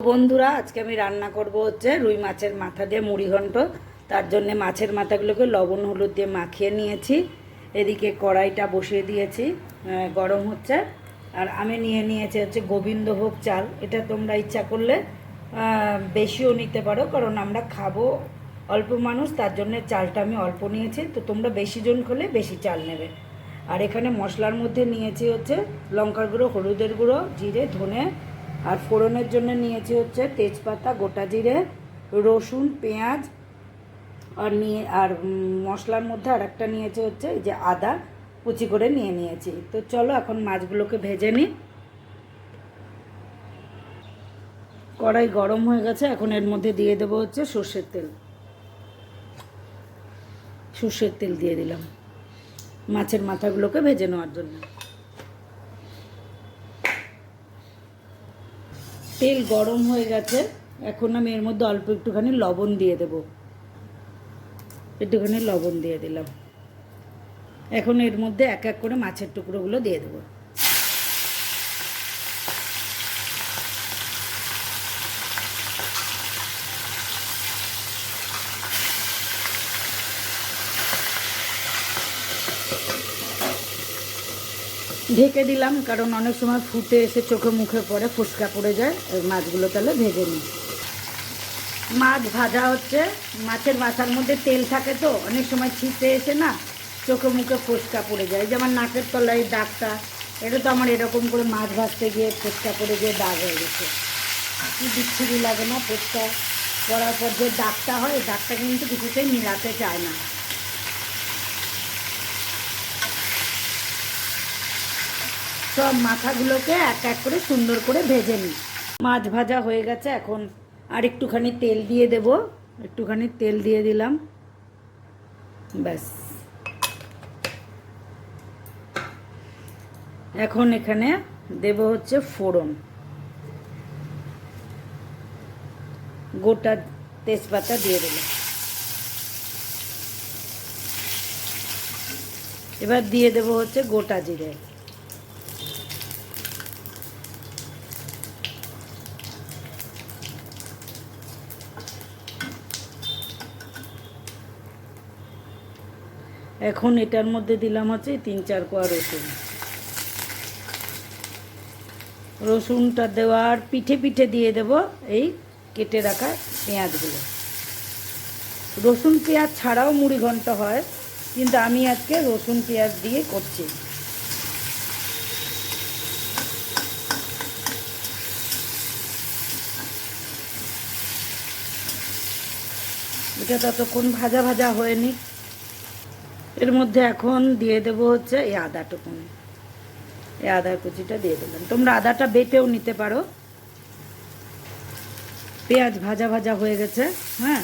বন্ধুরা, আজকে আমি রান্না করব হচ্ছে রুই মাছের মাথা দিয়ে মুড়ি ঘন্ট। তার জন্য মাছের মাথাগুলোকে লবণ, হলুদ দিয়ে মাখিয়ে নিয়েছি। এদিকে কড়াইটা বসিয়ে দিয়েছি গরম হচ্ছে। আর আমি নিয়ে নিয়েছি হচ্ছে গোবিন্দভোগ চাল। এটা তোমরা ইচ্ছা করলে বেশিও নিতে পারো, কারণ আমরা খাব অল্প মানুষ, তার জন্য চালটা আমি অল্প নিয়েছি। তো তোমরা বেশি জন হলে বেশি চাল নেবে। আর এখানে মশলার মধ্যে নিয়েছি হচ্ছে লঙ্কার গুঁড়ো, হলুদের গুঁড়ো, জিরে, ধনে আর ফোড়নের জন্য নিয়েছি হচ্ছে তেজপাতা, গোটা জিরে, রসুন, পেঁয়াজ, আর নিয়ে, আর মশলার মধ্যে আর একটা নিয়েছি হচ্ছে এই যে আদা, কুচি করে নিয়ে নিয়েছি। তো চলো এখন মাছগুলোকে ভেজে নিই। কড়াই গরম হয়ে গেছে, এখন এর মধ্যে দিয়ে দেবো হচ্ছে সর্ষের তেল। সর্ষের তেল দিয়ে দিলাম। মাছের মাথাগুলোকে ভেজে নেওয়ার জন্য। তেল গরম হয়ে গেছে, এখন আমি এর মধ্যে অল্প একটুখানি লবণ দিয়ে দেব। একটুখানি লবণ দিয়ে দিলাম। এখন এর মধ্যে এক এক করে মাছের টুকরোগুলো দিয়ে দেবো। ঢেকে দিলাম, কারণ অনেক সময় ফুটে এসে চোখে মুখে পড়ে, ফুসকা পড়ে যায় মাছগুলো তাহলে ভেজে নিই। মাছ ভাজা হচ্ছে, মাছের মাথার মধ্যে তেল থাকে তো, অনেক সময় ছিটে এসে না, চোখে মুখে ফুসকা পড়ে যায়। যেমন নাকের তলায় দাগটা, এটা তো আমার এরকম করে মাছ ভাজতে গিয়ে ফুসকা পড়ে গিয়ে দাগ হয়ে গেছে। কি বিচ্ছিরি লাগে না ফুসকা করার পর যে দাগটা হয়, দাগটা কিন্তু কিছুতেই মিলাতে চায় না। সব মাথাগুলোকে এক এক করে সুন্দর করে ভেজে নিই। মাছ ভাজা হয়ে গেছে এখন আর একটুখানি তেল দিয়ে দেব। একটুখানি তেল দিয়ে দিলাম। ব্যাস। এখন এখানে দেব হচ্ছে ফোড়ন। গোটা তেজপাতা দিয়ে দিলাম। এবার দিয়ে দেব হচ্ছে গোটা জিরে। এখন এটার মধ্যে দিলাম হচ্ছে তিন চার কোয়া রসুন। রসুনটা দেওয়ার পিঠে পিঠে দিয়ে দেব এই কেটে রাখা পেঁয়াজগুলো। রসুন পেঁয়াজ ছাড়াও মুড়ি ঘন্ট হয়, কিন্তু আমি আজকে রসুন পেঁয়াজ দিয়ে করছি। এটা ততক্ষণ ভাজা ভাজা হয়নি। এর মধ্যে এখন দিয়ে দেবো হচ্ছে এই আদাটুকুন এই আদার কুচিটা দিয়ে দিলাম। তোমরা আদাটা বেটেও নিতে পারো। পেঁয়াজ ভাজা ভাজা হয়ে গেছে হ্যাঁ?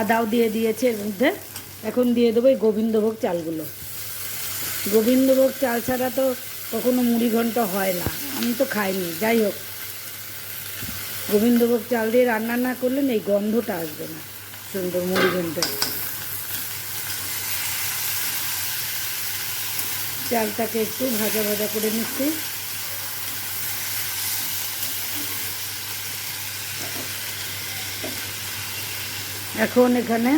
আদাও দিয়ে দিয়েছে এর মধ্যে। এখন দিয়ে দেবো এই গোবিন্দভোগ চালগুলো। গোবিন্দভোগ চাল ছাড়া তো কখনো মুড়ি ঘন্ট হয় না। আমি তো খাইনি, যাই হোক। গোবিন্দভোগ চাল দিয়ে রান্না না করলে এই গন্ধটা আসবে না। সুন্দর মুড়ি ঘন্ট চালটাকে একটু ভাজা ভাজা করে নিচ্ছি। এখন এখানে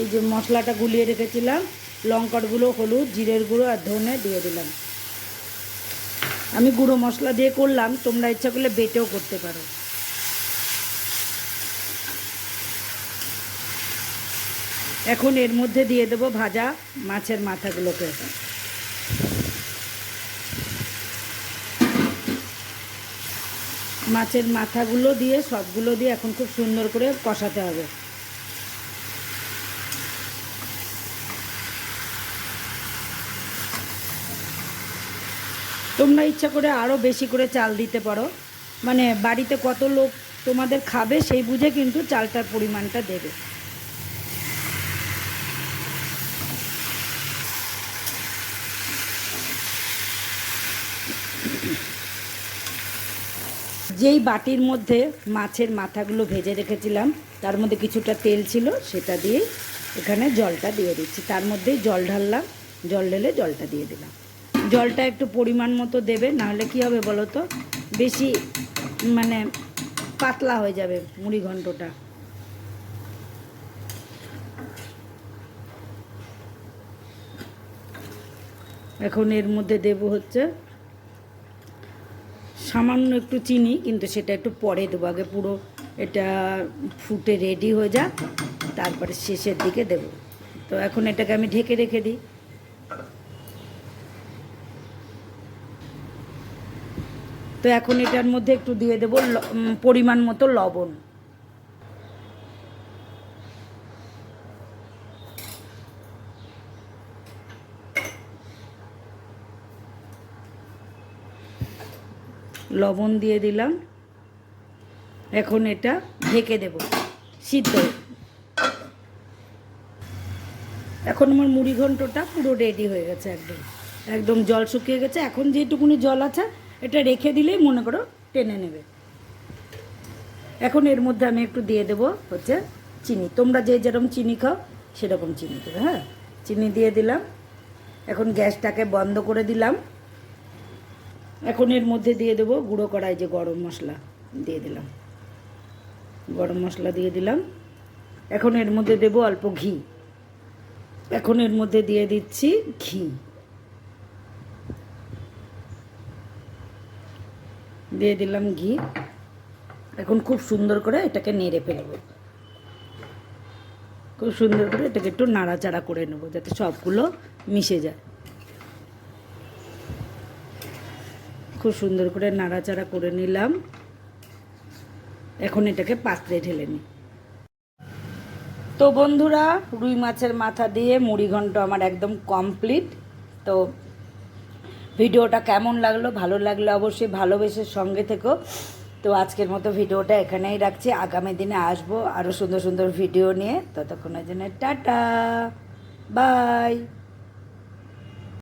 এই যে মশলাটা গুলিয়ে রেখেছিলাম, লঙ্কার হলুদ, জিরের গুঁড়ো আর ধনে দিয়ে দিলাম। আমি গুঁড়ো মশলা দিয়ে করলাম, তোমরা ইচ্ছা করলে বেটেও করতে পারো। এখন এর মধ্যে দিয়ে দেবো ভাজা মাছের মাথাগুলোকে। মাছের মাথাগুলো দিয়ে, সবগুলো দিয়ে এখন খুব সুন্দর করে কষাতে হবে। তোমরা ইচ্ছা করে আরও বেশি করে চাল দিতে পারো। মানে বাড়িতে কত লোক তোমাদের খাবে সেই বুঝে কিন্তু চালটার পরিমাণটা দেবে। যেই বাটির মধ্যে মাছের মাথাগুলো ভেজে রেখেছিলাম, তার মধ্যে কিছুটা তেল ছিল, সেটা দিয়ে এখানে জলটা দিয়ে দিচ্ছি। তার মধ্যেই জল ঢাললাম, জল ঢেলে জলটা দিয়ে দিলাম। জলটা একটু পরিমাণ মতো দেবে, নাহলে কী হবে বলো তো? বেশি মানে পাতলা হয়ে যাবে মুড়ি ঘন্টটা। এখন এর মধ্যে দেব হচ্ছে সামান্য একটু চিনি, কিন্তু সেটা একটু পরে দেবো। আগে পুরো এটা ফুটে রেডি হয়ে যাক, তারপরে শেষের দিকে দেব। তো এখন এটাকে আমি ঢেকে রেখে দিই। তো এখন এটার মধ্যে একটু দিয়ে দেবো পরিমাণ মতো লবণ। লবণ দিয়ে দিলাম। এখন এটা ঢেকে দেব, সিদ্ধ। এখন আমার মুড়ি ঘন্টটা পুরো রেডি হয়ে গেছে একদম। একদম জল শুকিয়ে গেছে। এখন যেটুকুনি জল আছে, এটা রেখে দিলেই মনে করো টেনে নেবে। এখন এর মধ্যে আমি একটু দিয়ে দেবো হচ্ছে চিনি। তোমরা যে যেরকম চিনি খাও, সেরকম চিনি দেবে হ্যাঁ? চিনি দিয়ে দিলাম। এখন গ্যাসটাকে বন্ধ করে দিলাম। এখন এর মধ্যে দিয়ে দেবো গুঁড়ো কড়াই, যে গরম মশলা দিয়ে দিলাম। গরম মশলা দিয়ে দিলাম। এখন এর মধ্যে দেবো অল্প ঘি। এখন এর মধ্যে দিয়ে দিচ্ছি ঘি। দিয়ে দিলাম ঘি। এখন খুব সুন্দর করে এটাকে নেড়ে ফেলব। খুব সুন্দর করে এটাকে একটু নাড়াচাড়া করে নেব, যাতে সবগুলো মিশে যায়। খুব সুন্দর করে নাড়াচাড়া করে নিলাম। এখন এটাকে পাত্রে ঢেলে নিই। তো বন্ধুরা, রুই মাছের মাথা দিয়ে মুড়ি ঘন্ট আমার একদম কমপ্লিট। তো ভিডিওটা কেমন লাগল, ভালো লাগলে অবশ্যই ভালোবেসে সঙ্গে থেকো। তো আজকের মতো ভিডিওটা এখানেই রাখছি। আগামী দিনে আসব আরও সুন্দর সুন্দর ভিডিও নিয়ে। ততক্ষণের জন্য টাটা, বাই।